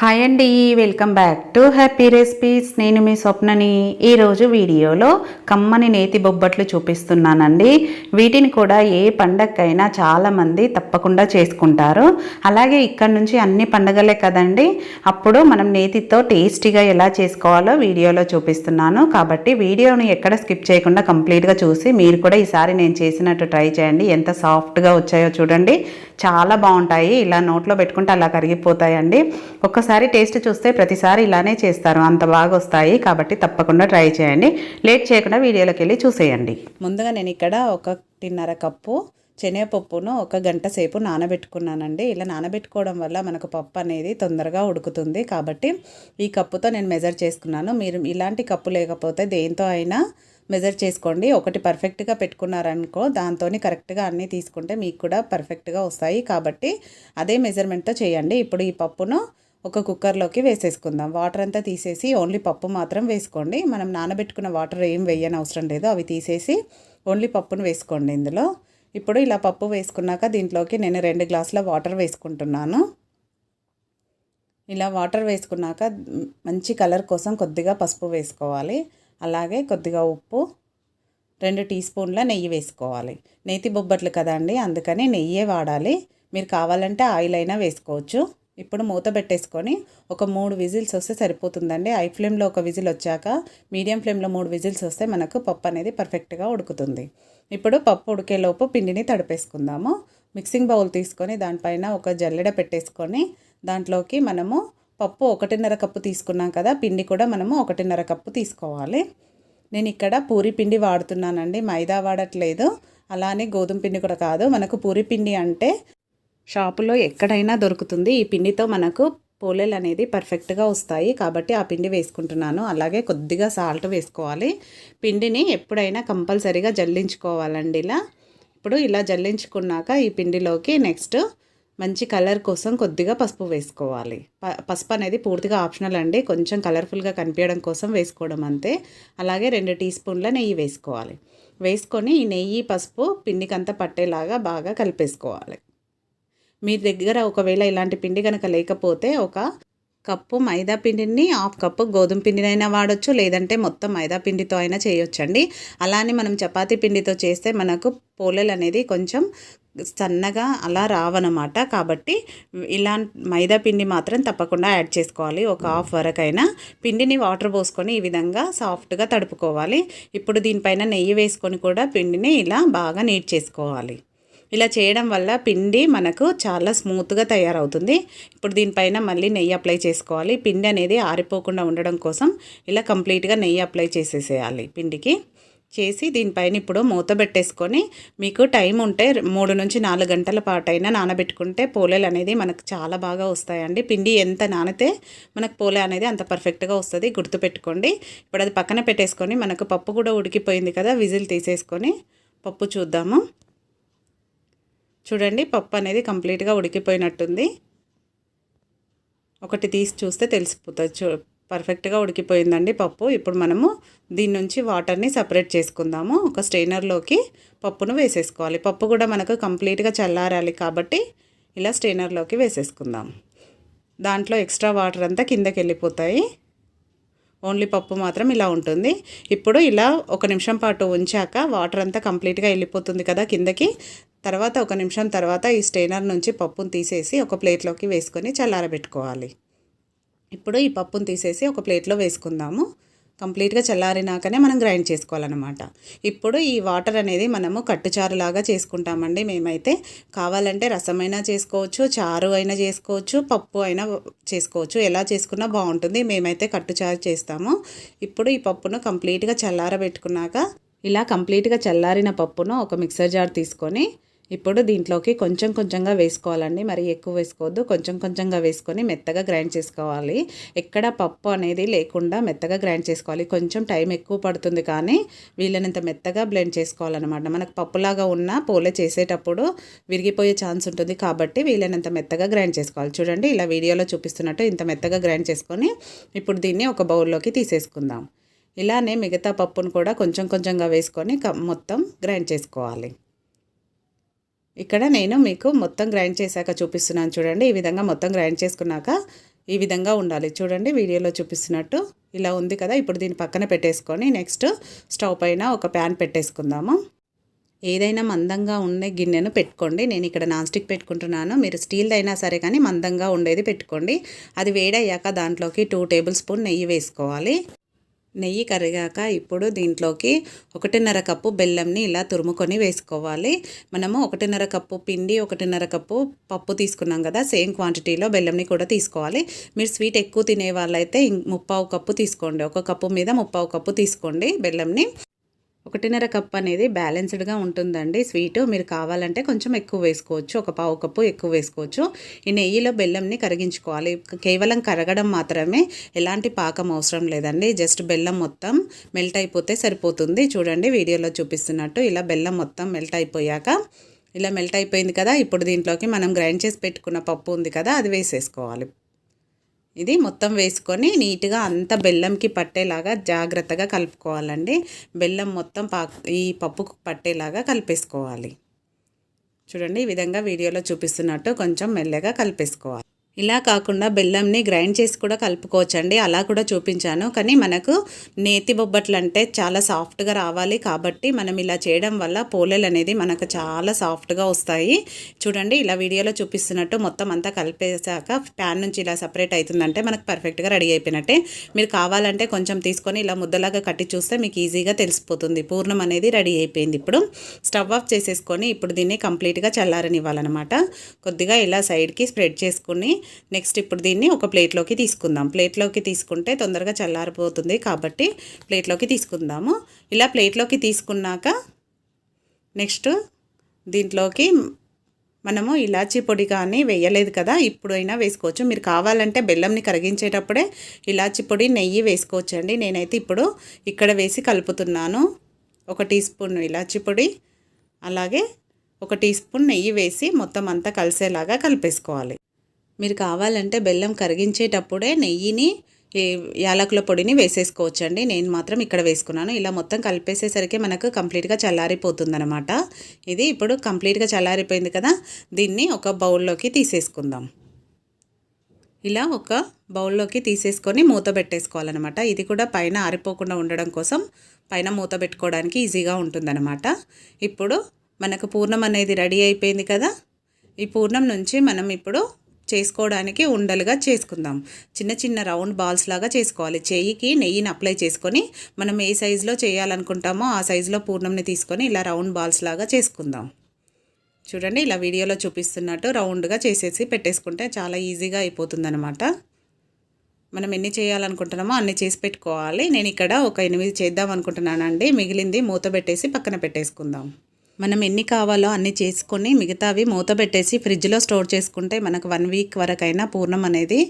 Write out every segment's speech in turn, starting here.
Hi అండి welcome back to happy recipes నేను మీ స్వప్నని ఈరోజు వీడియోలో కమ్మని నేతి బొబ్బట్లు చూపిస్తున్నానండి. వీటిని కూడా ఏ పండగకైనా చాలామంది తప్పకుండా చేసుకుంటారు. అలాగే ఇక్కడ నుంచి అన్ని పండగలే కదండి. అప్పుడు మనం నేతితో టేస్టీగా ఎలా చేసుకోవాలో వీడియోలో చూపిస్తున్నాను. కాబట్టి వీడియోని ఎక్కడ స్కిప్ చేయకుండా కంప్లీట్గా చూసి మీరు కూడా ఈసారి నేను చేసినట్టు ట్రై చేయండి. ఎంత సాఫ్ట్గా వచ్చాయో చూడండి. చాలా బాగుంటాయి. ఇలా నోట్లో పెట్టుకుంటే అలా కరిగిపోతాయండి. ఒక్కసారి టేస్ట్ చూస్తే ప్రతిసారి ఇలానే చేస్తారు. అంత బాగా వస్తాయి కాబట్టి తప్పకుండా ట్రై చేయండి. లేట్ చేయకుండా వీడియోలోకి వెళ్ళి చూసేయండి. ముందుగా నేను ఇక్కడ ఒకటిన్నర కప్పు శనగపప్పును ఒక గంట సేపు నానబెట్టుకున్నానండి. ఇలా నానబెట్టుకోవడం వల్ల మనకు పప్పు అనేది తొందరగా ఉడుకుతుంది. కాబట్టి ఈ కప్పుతో నేను మెజర్ చేసుకున్నాను. మీరు ఇలాంటి కప్పు లేకపోతే దేంతో అయినా మెజర్ చేసుకోండి. ఒకటి పర్ఫెక్ట్గా పెట్టుకున్నారనుకో దాంతో కరెక్ట్గా అన్నీ తీసుకుంటే మీకు కూడా పర్ఫెక్ట్గా వస్తాయి. కాబట్టి అదే మెజర్మెంట్తో చేయండి. ఇప్పుడు ఈ పప్పును ఒక కుక్కర్లోకి వేసేసుకుందాం. వాటర్ అంతా తీసేసి ఓన్లీ పప్పు మాత్రం వేసుకోండి. మనం నానబెట్టుకున్న వాటర్ ఏం వేయని అవసరం లేదు. అవి తీసేసి ఓన్లీ పప్పును వేసుకోండి ఇందులో. ఇప్పుడు ఇలా పప్పు వేసుకున్నాక దీంట్లోకి నేను రెండు గ్లాసుల వాటర్ వేసుకుంటున్నాను. ఇలా వాటర్ వేసుకున్నాక మంచి కలర్ కోసం కొద్దిగా పసుపు వేసుకోవాలి. అలాగే కొద్దిగా ఉప్పు రెండు టీ స్పూన్ల నెయ్యి వేసుకోవాలి. నేతి బొబ్బట్లు కదండి అందుకని నెయ్యే వాడాలి. మీరు కావాలంటే ఆయిల్ అయినా వేసుకోవచ్చు. ఇప్పుడు మూత పెట్టేసుకొని ఒక మూడు విజిల్స్ వస్తే సరిపోతుందండి. హై ఫ్లేమ్లో ఒక విజిల్ వచ్చాక మీడియం ఫ్లేమ్లో మూడు విజిల్స్ వస్తే మనకు పప్పు అనేది పర్ఫెక్ట్గా ఉడుకుతుంది. ఇప్పుడు పప్పు ఉడికేలోపు పిండిని తడిపేసుకుందాము. మిక్సింగ్ బౌల్ తీసుకొని దానిపైన ఒక జల్లెడ పెట్టేసుకొని దాంట్లోకి మనము పప్పు ఒకటిన్నర కప్పు తీసుకున్నాం కదా పిండి కూడా మనము ఒకటిన్నర కప్పు తీసుకోవాలి. నేను ఇక్కడ పూరి పిండి వాడుతున్నానండి. మైదా వాడట్లేదు. అలానే గోధుమ పిండి కూడా కాదు. మనకు పూరి పిండి అంటే షాపులో ఎక్కడైనా దొరుకుతుంది. ఈ పిండితో మనకు పోలేలు అనేది పర్ఫెక్ట్గా వస్తాయి. కాబట్టి ఆ పిండి వేసుకుంటున్నాను. అలాగే కొద్దిగా సాల్ట్ వేసుకోవాలి. పిండిని ఎప్పుడైనా కంపల్సరీగా జల్లించుకోవాలండి ఇలా. ఇప్పుడు ఇలా జల్లించుకున్నాక ఈ పిండిలోకి నెక్స్ట్ మంచి కలర్ కోసం కొద్దిగా పసుపు వేసుకోవాలి. ప పసుపు అనేది పూర్తిగా ఆప్షనల్ అండి. కొంచెం కలర్ఫుల్గా కనిపించడం కోసం వేసుకోవడం అంతే. అలాగే రెండు టీ స్పూన్ల నెయ్యి వేసుకోవాలి. వేసుకొని ఈ నెయ్యి పసుపు పిండికంతా పట్టేలాగా బాగా కలిపేసుకోవాలి. మీ దగ్గర ఒకవేళ ఇలాంటి పిండి కనుక లేకపోతే ఒక కప్పు మైదా పిండిని హాఫ్ కప్పు గోధుమ పిండినైనా వాడచ్చు లేదంటే మొత్తం మైదా పిండితో అయినా చేయొచ్చండి. అలానే మనం చపాతీ పిండితో చేస్తే మనకు పోలేలు అనేది కొంచెం సన్నగా అలా రావనమాట. కాబట్టి ఇలా మైదా పిండి మాత్రం తప్పకుండా యాడ్ చేసుకోవాలి. ఒక హాఫ్ వరకైనా పిండిని వాటర్ పోసుకొని ఈ విధంగా సాఫ్ట్గా తడుపుకోవాలి. ఇప్పుడు దీనిపైన నెయ్యి వేసుకొని కూడా పిండిని ఇలా బాగా నీట్ చేసుకోవాలి. ఇలా చేయడం వల్ల పిండి మనకు చాలా స్మూత్గా తయారవుతుంది. ఇప్పుడు దీనిపైన మళ్ళీ నెయ్యి అప్లై చేసుకోవాలి. పిండి అనేది ఆరిపోకుండా ఉండడం కోసం ఇలా కంప్లీట్గా నెయ్యి అప్లై చేసేసేయాలి పిండికి. చేసి దీనిపైన ఇప్పుడు మూత పెట్టేసుకొని మీకు టైం ఉంటే మూడు నుంచి నాలుగు గంటల పాటైనా నానబెట్టుకుంటే పోలేలు అనేది మనకు చాలా బాగా వస్తాయండి. పిండి ఎంత నానితే మనకు పోలే అనేది అంత పర్ఫెక్ట్గా వస్తుంది. గుర్తుపెట్టుకోండి. ఇప్పుడు అది పక్కన పెట్టేసుకొని మనకు పప్పు కూడా ఉడికిపోయింది కదా విజిల్ తీసేసుకొని పప్పు చూద్దాము. చూడండి పప్పు అనేది కంప్లీట్గా ఉడికిపోయినట్టుంది. ఒకటి తీసి చూస్తే తెలిసిపోతుంది చూ పర్ఫెక్ట్గా ఉడికిపోయిందండి పప్పు. ఇప్పుడు మనము దీని నుంచి వాటర్ని సపరేట్ చేసుకుందాము. ఒక స్ట్రైనర్లోకి పప్పును వేసేసుకోవాలి. పప్పు కూడా మనకు కంప్లీట్గా చల్లారాలి కాబట్టి ఇలా స్ట్రైనర్లోకి వేసేసుకుందాం. దాంట్లో ఎక్స్ట్రా వాటర్ అంతా కిందకి వెళ్ళిపోతాయి. ఓన్లీ పప్పు మాత్రం ఇలా ఉంటుంది. ఇప్పుడు ఇలా ఒక నిమిషం పాటు ఉంచాక వాటర్ అంతా కంప్లీట్గా వెళ్ళిపోతుంది కదా కిందకి. తర్వాత ఒక నిమిషం తర్వాత ఈ స్టెయినర్ నుంచి పప్పును తీసేసి ఒక ప్లేట్లోకి వేసుకొని చల్లారబెట్టుకోవాలి. ఇప్పుడు ఈ పప్పును తీసేసి ఒక ప్లేట్లో వేసుకుందాము. కంప్లీట్గా చల్లారినాకనే మనం గ్రైండ్ చేసుకోవాలన్నమాట. ఇప్పుడు ఈ వాటర్ అనేది మనము కట్టుచారులాగా చేసుకుంటామండి. మేమైతే కావాలంటే రసమైనా చేసుకోవచ్చు చారు అయినా చేసుకోవచ్చు పప్పు అయినా చేసుకోవచ్చు. ఎలా చేసుకున్నా బాగుంటుంది. మేమైతే కట్టుచారు చేస్తాము. ఇప్పుడు ఈ పప్పును కంప్లీట్గా చల్లారబెట్టుకున్నాక ఇలా కంప్లీట్గా చల్లారిన పప్పును ఒక మిక్సర్ జార్ తీసుకొని ఇప్పుడు దీంట్లోకి కొంచెం కొంచెంగా వేసుకోవాలండి. మరి ఎక్కువ వేసుకోవద్దు. కొంచెం కొంచెంగా వేసుకొని మెత్తగా గ్రైండ్ చేసుకోవాలి. ఎక్కడ పప్పు అనేది లేకుండా మెత్తగా గ్రైండ్ చేసుకోవాలి. కొంచెం టైం ఎక్కువ పడుతుంది కానీ వీళ్ళనంత మెత్తగా బ్లెండ్ చేసుకోవాలన్నమాట. మనకు పప్పులాగా ఉన్న పోలే చేసేటప్పుడు విరిగిపోయే ఛాన్స్ ఉంటుంది కాబట్టి వీళ్ళనంత మెత్తగా గ్రైండ్ చేసుకోవాలి. చూడండి ఇలా వీడియోలో చూపిస్తున్నట్టు ఇంత మెత్తగా గ్రైండ్ చేసుకొని ఇప్పుడు దీన్ని ఒక బౌల్లోకి తీసేసుకుందాం. ఇలానే మిగతా పప్పును కూడా కొంచెం కొంచెంగా వేసుకొని మొత్తం గ్రైండ్ చేసుకోవాలి. ఇక్కడ నేను మీకు మొత్తం గ్రైండ్ చేశాక చూపిస్తున్నాను చూడండి. ఈ విధంగా మొత్తం గ్రైండ్ చేసుకున్నాక ఈ విధంగా ఉండాలి. చూడండి వీడియోలో చూపిస్తున్నట్టు ఇలా ఉంది కదా. ఇప్పుడు దీన్ని పక్కన పెట్టేసుకొని నెక్స్ట్ స్టవ్ పైన ఒక ప్యాన్ పెట్టేసుకుందాము. ఏదైనా మందంగా ఉండే గిన్నెను పెట్టుకోండి. నేను ఇక్కడ నాన్ స్టిక్ పెట్టుకుంటున్నాను. మీరు స్టీల్ది అయినా సరే కానీ మందంగా ఉండేది పెట్టుకోండి. అది వేడయ్యాక దాంట్లోకి టూ టేబుల్ స్పూన్ నెయ్యి వేసుకోవాలి. నెయ్యి కరిగాక ఇప్పుడు దీంట్లోకి ఒకటిన్నర కప్పు బెల్లంని ఇలా తురుముకొని వేసుకోవాలి. మనము ఒకటిన్నర కప్పు పిండి ఒకటిన్నర కప్పు పప్పు తీసుకున్నాం కదా సేమ్ క్వాంటిటీలో బెల్లంని కూడా తీసుకోవాలి. మీరు స్వీట్ ఎక్కువ తినే వాళ్ళైతే ఇం- ముప్పావు కప్పు తీసుకోండి. ఒక కప్పు మీద ముప్పావు కప్పు తీసుకోండి బెల్లంని. ఒకటిన్నర కప్ అనేది బ్యాలెన్స్డ్గా ఉంటుందండి. స్వీట్ మీరు కావాలంటే కొంచెం ఎక్కువ వేసుకోవచ్చు. ఒక పావు కప్పు ఎక్కువ వేసుకోవచ్చు. ఈ నెయ్యిలో బెల్లంని కరిగించుకోవాలి. కేవలం కరగడం మాత్రమే ఎలాంటి పాకం అవసరం లేదండి. జస్ట్ బెల్లం మొత్తం మెల్ట్ అయిపోతే సరిపోతుంది. చూడండి వీడియోలో చూపిస్తున్నట్టు ఇలా బెల్లం మొత్తం మెల్ట్ అయిపోయాక ఇలా మెల్ట్ అయిపోయింది కదా ఇప్పుడు దీంట్లోకి మనం గ్రైండ్ చేసి పెట్టుకున్న పప్పు ఉంది కదా అది వేసేసుకోవాలి. ఇది మొత్తం వేసుకొని నీట్గా అంత బెల్లంకి పట్టేలాగా జాగ్రత్తగా కలుపుకోవాలండి. బెల్లం మొత్తం పా ఈ పప్పుకు పట్టేలాగా కలిపేసుకోవాలి. చూడండి ఈ విధంగా వీడియోలో చూపిస్తున్నట్టు కొంచెం మెల్లగా కలిపేసుకోవాలి. ఇలా కాకుండా బెల్లంని గ్రైండ్ చేసి కూడా కలుపుకోవచ్చండి. అలా కూడా చూపించాను. కానీ మనకు నేతి బొబ్బట్లు అంటే చాలా సాఫ్ట్గా రావాలి కాబట్టి మనం ఇలా చేయడం వల్ల పోలేలు అనేది మనకు చాలా సాఫ్ట్గా వస్తాయి. చూడండి ఇలా వీడియోలో చూపిస్తున్నట్టు మొత్తం అంతా కలిపేసాక ప్యాన్ నుంచి ఇలా సపరేట్ అవుతుందంటే మనకు పర్ఫెక్ట్గా రెడీ అయిపోయినట్టే. మీరు కావాలంటే కొంచెం తీసుకొని ఇలా ముద్దలాగా కట్టి చూస్తే మీకు ఈజీగా తెలిసిపోతుంది. పూర్ణం అనేది రెడీ అయిపోయింది ఇప్పుడు. స్టవ్ ఆఫ్ చేసేసుకొని ఇప్పుడు దీన్ని కంప్లీట్గా చల్లారనివ్వాలన్నమాట. కొద్దిగా ఇలా సైడ్కి స్ప్రెడ్ చేసుకుని నెక్స్ట్ ఇప్పుడు దీన్ని ఒక ప్లేట్లోకి తీసుకుందాం. ప్లేట్లోకి తీసుకుంటే తొందరగా చల్లారిపోతుంది కాబట్టి ప్లేట్లోకి తీసుకుందాము. ఇలా ప్లేట్లోకి తీసుకున్నాక నెక్స్ట్ దీంట్లోకి మనము ఇలాచీ పొడి కానీ వేయలేదు కదా ఇప్పుడైనా వేసుకోవచ్చు. మీరు కావాలంటే బెల్లంని కరిగించేటప్పుడే ఇలాచీ పొడి నెయ్యి వేసుకోవచ్చండి. నేనైతే ఇప్పుడు ఇక్కడ వేసి కలుపుతున్నాను. ఒక టీ స్పూన్ ఇలాచీ పొడి అలాగే ఒక టీ స్పూన్ నెయ్యి వేసి మొత్తం అంతా కలిసేలాగా కలిపేసుకోవాలి. మీరు కావాలంటే బెల్లం కరిగించేటప్పుడే నెయ్యిని యాలకుల పొడిని వేసేసుకోవచ్చండి. నేను మాత్రం ఇక్కడ వేసుకున్నాను. ఇలా మొత్తం కలిపేసేసరికి మనకు కంప్లీట్గా చల్లారిపోతుందనమాట ఇది ఇప్పుడు కంప్లీట్గా చల్లారిపోయింది కదా దీన్ని ఒక బౌల్లోకి తీసేసుకుందాం. ఇలా ఒక బౌల్లోకి తీసేసుకొని మూత పెట్టేసుకోవాలన్నమాట. ఇది కూడా పైన ఆరిపోకుండా ఉండడం కోసం పైన మూత పెట్టుకోవడానికి ఈజీగా ఉంటుందన్నమాట. ఇప్పుడు మనకు పూర్ణం అనేది రెడీ అయిపోయింది కదా ఈ పూర్ణం నుంచి మనం ఇప్పుడు చేసుకోవడానికి ఉండలుగా చేసుకుందాం. చిన్న చిన్న రౌండ్ బాల్స్ లాగా చేసుకోవాలి. చేయికి నెయ్యిని అప్లై చేసుకొని మనం ఏ సైజులో చేయాలనుకుంటామో ఆ సైజులో పూర్ణంని తీసుకొని ఇలా రౌండ్ బాల్స్ లాగా చేసుకుందాం. చూడండి ఇలా వీడియోలో చూపిస్తున్నట్టు రౌండ్గా చేసేసి పెట్టేసుకుంటే చాలా ఈజీగా అయిపోతుందనమాట మనం ఎన్ని చేయాలనుకుంటున్నామో అన్ని చేసి పెట్టుకోవాలి. నేను ఇక్కడ ఒక ఎనిమిది చేద్దాం అనుకుంటున్నానండి. మిగిలింది మూత పెట్టేసి పక్కన పెట్టేసుకుందాం. మనం ఎన్ని కావాలో అన్ని చేసుకొని మిగతావి మూత పెట్టేసి ఫ్రిడ్జ్లో స్టోర్ చేసుకుంటే మనకు వన్ వీక్ వరకైనా పూర్ణం అనేది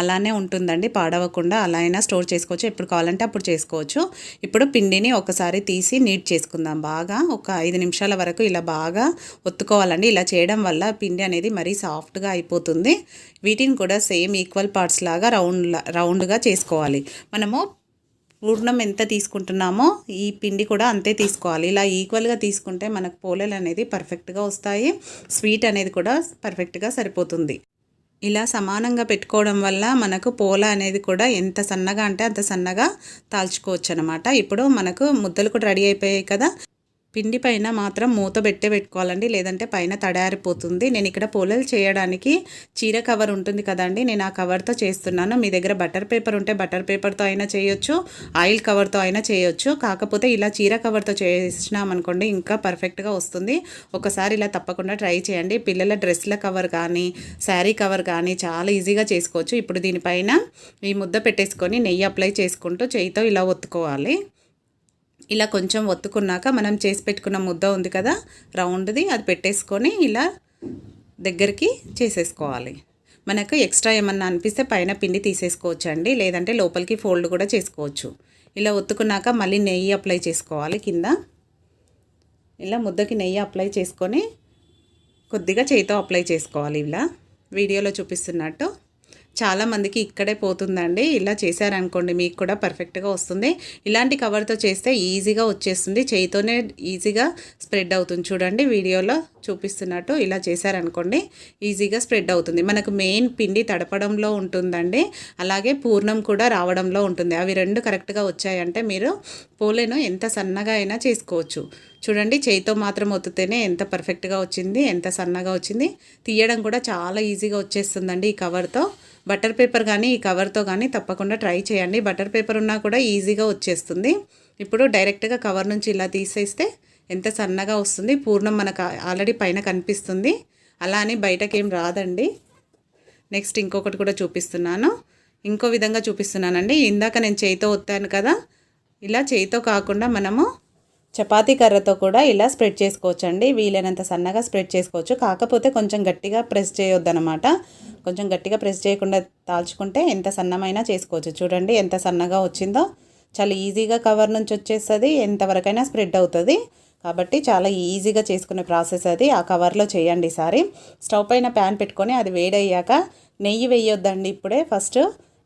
అలానే ఉంటుందండి. పాడవకుండా అలా అయినా స్టోర్ చేసుకోవచ్చు. ఎప్పుడు కావాలంటే అప్పుడు చేసుకోవచ్చు. ఇప్పుడు పిండిని ఒకసారి తీసి నీట్ చేసుకుందాం. బాగా ఒక ఐదు నిమిషాల వరకు ఇలా బాగా ఒత్తుకోవాలండి. ఇలా చేయడం వల్ల పిండి అనేది మరీ సాఫ్ట్గా అయిపోతుంది. వీటిని కూడా సేమ్ ఈక్వల్ పార్ట్స్ లాగా రౌండ్ రౌండ్గా చేసుకోవాలి. మనము పూర్ణం ఎంత తీసుకుంటున్నామో ఈ పిండి కూడా అంతే తీసుకోవాలి. ఇలా ఈక్వల్గా తీసుకుంటే మనకు పోలేలు అనేది పర్ఫెక్ట్గా వస్తాయి. స్వీట్ అనేది కూడా పర్ఫెక్ట్గా సరిపోతుంది. ఇలా సమానంగా పెట్టుకోవడం వల్ల మనకు పోల అనేది కూడా ఎంత సన్నగా అంటే అంత సన్నగా తాల్చుకోవచ్చు అనమాట ఇప్పుడు మనకు ముద్దలు కూడా రెడీ అయిపోయాయి కదా. పిండి పైన మాత్రం మూత పెట్టే పెట్టుకోవాలండి. లేదంటే పైన తడారిపోతుంది. నేను ఇక్కడ పొలలు చేయడానికి చీర కవర్ ఉంటుంది కదండి. నేను ఆ కవర్తో చేస్తున్నాను. మీ దగ్గర బటర్ పేపర్ ఉంటే బటర్ పేపర్తో అయినా చేయొచ్చు ఆయిల్ కవర్తో అయినా చేయొచ్చు. కాకపోతే ఇలా చీర కవర్తో చేసినామనుకోండి ఇంకా పర్ఫెక్ట్గా వస్తుంది. ఒకసారి ఇలా తప్పకుండా ట్రై చేయండి. పిల్లల డ్రెస్ల కవర్ కానీ శారీ కవర్ కానీ చాలా ఈజీగా చేసుకోవచ్చు. ఇప్పుడు దీనిపైన ఈ ముద్ద పెట్టేసుకొని నెయ్యి అప్లై చేసుకుంటూ చేయితో ఇలా ఒత్తుకోవాలి. ఇలా కొంచెం ఒత్తుకున్నాక మనం చేసి పెట్టుకున్న ముద్ద ఉంది కదా రౌండ్ది అది పెట్టేసుకొని ఇలా దగ్గరికి చేసేసుకోవాలి. మనకు ఎక్స్ట్రా ఏమన్నా అనిపిస్తే పైన పిండి తీసేసుకోవచ్చు అండి లేదంటే లోపలికి ఫోల్డ్ కూడా చేసుకోవచ్చు. ఇలా ఒత్తుకున్నాక మళ్ళీ నెయ్యి అప్లై చేసుకోవాలి కింద. ఇలా ముద్దకి నెయ్యి అప్లై చేసుకొని కొద్దిగా చేయితో అప్లై చేసుకోవాలి ఇలా. వీడియోలో చూపిస్తున్నట్టు. చాలా మందికి ఇక్కడే పోతుందండి. ఇలా చేశారనుకోండి మీకు కూడా పర్ఫెక్ట్గా వస్తుంది. ఇలాంటి కవర్తో చేస్తే ఈజీగా వచ్చేస్తుంది. చేయితోనే ఈజీగా స్ప్రెడ్ అవుతుంది. చూడండి వీడియోలో చూపిస్తున్నట్టు ఇలా చేశారనుకోండి ఈజీగా స్ప్రెడ్ అవుతుంది. మనకు మెయిన్ పిండి తడపడంలో ఉంటుందండి. అలాగే పూర్ణం కూడా రావడంలో ఉంటుంది. అవి రెండు కరెక్ట్గా వచ్చాయంటే మీరు పోలేను. ఎంత సన్నగా అయినా చేసుకోవచ్చు. చూడండి చేయితో మాత్రం ఒత్తితేనే ఎంత పర్ఫెక్ట్గా వచ్చింది ఎంత సన్నగా వచ్చింది. తీయడం కూడా చాలా ఈజీగా వచ్చేస్తుందండి ఈ కవర్తో బటర్ పేపర్ కానీ ఈ కవర్తో కానీ తప్పకుండా ట్రై చేయండి. బటర్ పేపర్ ఉన్నా కూడా ఈజీగా వచ్చేస్తుంది. ఇప్పుడు డైరెక్ట్గా కవర్ నుంచి ఇలా తీసేస్తే ఎంత సన్నగా వస్తుంది. పూర్ణం మనకు ఆల్రెడీ పైన కనిపిస్తుంది. అలా అని బయటకేం రాదండి. నెక్స్ట్ ఇంకొకటి కూడా చూపిస్తున్నాను. ఇంకో విధంగా చూపిస్తున్నానండి. ఇందాక నేను చేయితో ఒత్తాను కదా ఇలా చేయితో కాకుండా మనము చపాతీ కర్రతో కూడా ఇలా స్ప్రెడ్ చేసుకోవచ్చండి. వీలైనంత సన్నగా స్ప్రెడ్ చేసుకోవచ్చు. కాకపోతే కొంచెం గట్టిగా ప్రెస్ చేయొద్దనమాట కొంచెం గట్టిగా ప్రెస్ చేయకుండా తాల్చుకుంటే ఎంత సన్నమైనా చేసుకోవచ్చు. చూడండి ఎంత సన్నగా వచ్చిందో. చాలా ఈజీగా కవర్ నుంచి వచ్చేస్తుంది. ఎంతవరకైనా స్ప్రెడ్ అవుతుంది. కాబట్టి చాలా ఈజీగా చేసుకునే ప్రాసెస్ అది. ఆ కవర్లో చేయండి ఈసారి. స్టవ్ పైన ప్యాన్ పెట్టుకొని అది వేడయ్యాక నెయ్యి వేయొద్దండి ఇప్పుడే. ఫస్ట్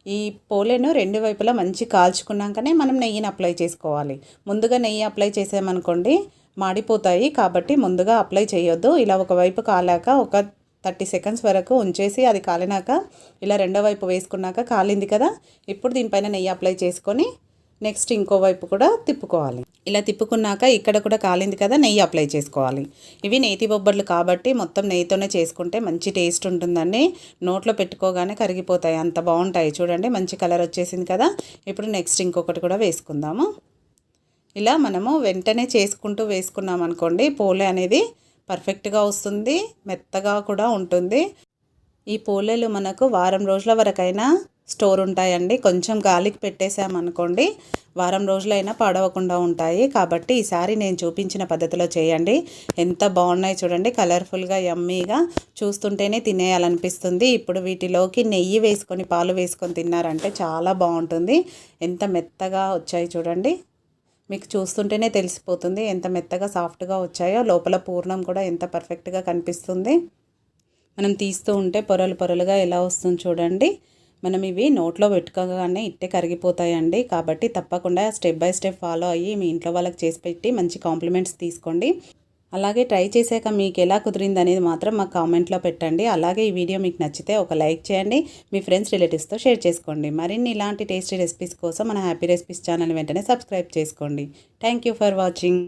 ఈ పోలేను రెండు వైపులా మంచి కాల్చుకున్నాకనే మనం నెయ్యిని అప్లై చేసుకోవాలి. ముందుగా నెయ్యి అప్లై చేసామనుకోండి మాడిపోతాయి కాబట్టి ముందుగా అప్లై చేయొద్దు. ఇలా ఒకవైపు కాలాక ఒక థర్టీ సెకండ్స్ వరకు ఉంచేసి అది కాలినాక ఇలా రెండో వైపు వేసుకున్నాక కాలింది కదా ఇప్పుడు దీనిపైన నెయ్యి అప్లై చేసుకొని నెక్స్ట్ ఇంకో వైపు కూడా తిప్పుకోవాలి. ఇలా తిప్పుకున్నాక ఇక్కడ కూడా కాలింది కదా నెయ్యి అప్లై చేసుకోవాలి. ఇవి నేతి బొబ్బర్లు కాబట్టి మొత్తం నెయ్యితోనే చేసుకుంటే మంచి టేస్ట్ ఉంటుందండి. నోట్లో పెట్టుకోగానే కరిగిపోతాయి. అంత బాగుంటాయి. చూడండి మంచి కలర్ వచ్చేసింది కదా. ఇప్పుడు నెక్స్ట్ ఇంకొకటి కూడా వేసుకుందాము. ఇలా మనము వెంటనే చేసుకుంటూ వేసుకున్నాం అనుకోండి పోలే అనేది పర్ఫెక్ట్గా వస్తుంది మెత్తగా కూడా ఉంటుంది. ఈ పోలేలు మనకు వారం రోజుల వరకైనా స్టోర్ ఉంటాయండి. కొంచెం గాలికి పెట్టేసామనుకోండి వారం రోజులైనా పాడవకుండా ఉంటాయి. కాబట్టి ఈసారి నేను చూపించిన పద్ధతిలో చేయండి. ఎంత బాగున్నాయి చూడండి. కలర్ఫుల్గా యమ్మీగా చూస్తుంటేనే తినేయాలనిపిస్తుంది. ఇప్పుడు వీటిలోకి నెయ్యి వేసుకొని పాలు వేసుకొని తిన్నారంటే చాలా బాగుంటుంది. ఎంత మెత్తగా వచ్చాయి చూడండి. మీకు చూస్తుంటేనే తెలిసిపోతుంది ఎంత మెత్తగా సాఫ్ట్గా వచ్చాయో. లోపల పూర్ణం కూడా ఎంత పర్ఫెక్ట్గా కనిపిస్తుంది. మనం తీస్తూ ఉంటే పొరలు పొరలుగా ఎలా వస్తుంది చూడండి. మనం ఇవి నోట్లో పెట్టుకోగానే ఇట్టే కరిగిపోతాయండి. కాబట్టి తప్పకుండా స్టెప్ బై స్టెప్ ఫాలో అయ్యి మీ ఇంట్లో వాళ్ళకి చేసి పెట్టి మంచి కాంప్లిమెంట్స్ తీసుకోండి. అలాగే ట్రై చేశాక మీకు ఎలా కుదిరింది అనేది మాత్రం మాకు కామెంట్లో పెట్టండి. అలాగే ఈ వీడియో మీకు నచ్చితే ఒక లైక్ చేయండి. మీ ఫ్రెండ్స్ రిలేటివ్స్తో షేర్ చేసుకోండి. మరిన్ని ఇలాంటి టేస్టీ రెసిపీస్ కోసం మన హ్యాపీ రెసిపీస్ ఛానల్ వెంటనే సబ్స్క్రైబ్ చేసుకోండి. Thank you for watching.